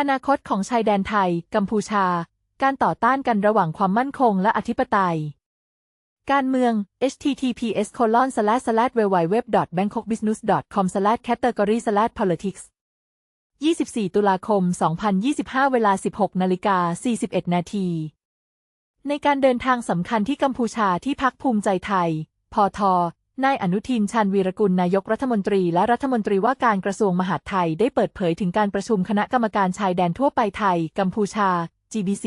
อนาคตของชายแดนไทย กัมพูชา การต่อต้านกันระหว่างความมั่นคงและอธิปไตย การเมือง https colon slash slash www bangkokbusiness com slash category slash politics 24 ตุลาคม 2025 เวลา 16 นาฬิกา 41 นาที ในการเดินทางสำคัญที่กัมพูชาที่พักภูมิใจไทยพอท นายอนุทินชาญวีรกุลนายกรัฐมนตรีและรัฐมนตรีว่าการกระทรวงมหาดไทยได้เปิดเผยถึงการประชุมคณะกรรมการชายแดนทั่วไปไทย กัมพูชา GBC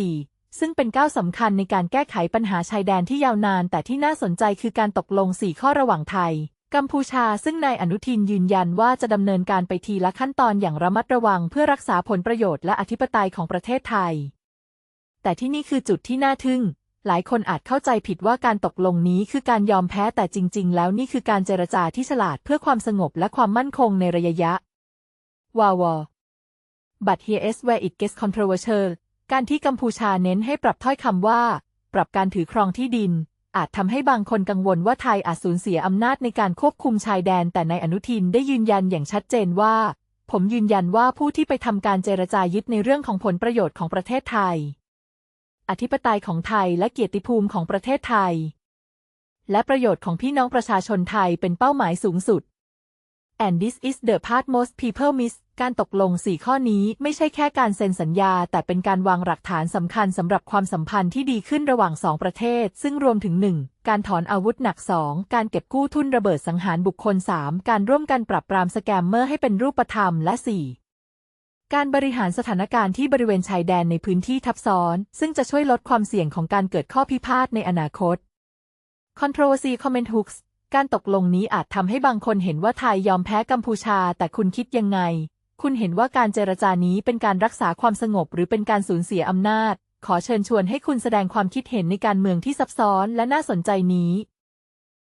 ซึ่งเป็นก้าวสำคัญในการแก้ไขปัญหาชายแดนที่ยาวนาน แต่ที่น่าสนใจคือการตกลง 4 ข้อระหว่างไทย กัมพูชา ซึ่งนายอนุทินยืนยันว่าจะดำเนินการไปทีละขั้นตอนอย่างระมัดระวังเพื่อรักษาผลประโยชน์และอธิปไตยของประเทศไทย แต่ที่นี่คือจุดที่น่าทึ่ง หลายคนอาจเข้าใจผิดว่าการตกลงนี้คือการยอมแพ้แต่จริง ๆ แล้วนี่คือการเจรจาที่ฉลาดเพื่อความสงบและความมั่นคงในระยะยะวาวอ But here's where it gets controversial การที่กัมพูชาเน้นให้ปรับถ้อยคำว่า ปรับการถือครองที่ดิน อาจทำให้บางคนกังวลว่าไทยอาจสูญเสียอำนาจในการควบคุมชายแดน แต่ในอนุทินได้ยืนยันอย่างชัดเจนว่า ผมยืนยันว่าผู้ที่ไปทำการเจรจายึดในเรื่องของผลประโยชน์ของประเทศไทย อธิปไตยของไทยและเกียรติภูมิของประเทศไทย และประโยชน์ของพี่น้องประชาชนไทยเป็นเป้าหมายสูงสุด and this is the part most people miss การตกลง 4 ข้อนี้ไม่ใช่แค่การเซ็นสัญญา แต่เป็นการวางหลักฐานสำคัญสำหรับความสัมพันธ์ที่ดีขึ้นระหว่าง 2 ประเทศ ซึ่งรวมถึง 1. การถอนอาวุธหนัก 2. การเก็บกู้ทุนระเบิดสังหารบุคคล 3. การร่วมกันปราบปรามสแกมเมอร์ให้เป็นรูปธรรมและ 4. การบริหารสถานการณ์ที่บริเวณชายแดนในพื้นที่ทับซ้อน ซึ่งจะช่วยลดความเสี่ยงของการเกิดข้อพิพาทในอนาคต Controversy Comment Hooks การตกลงนี้อาจทำให้บางคนเห็นว่าไทยยอมแพ้กัมพูชา แต่คุณคิดยังไง คุณเห็นว่าการเจรจานี้เป็นการรักษาความสงบหรือเป็นการสูญเสียอำนาจ ขอเชิญชวนให้คุณแสดงความคิดเห็นในการเมืองที่ซับซ้อนและน่าสนใจนี้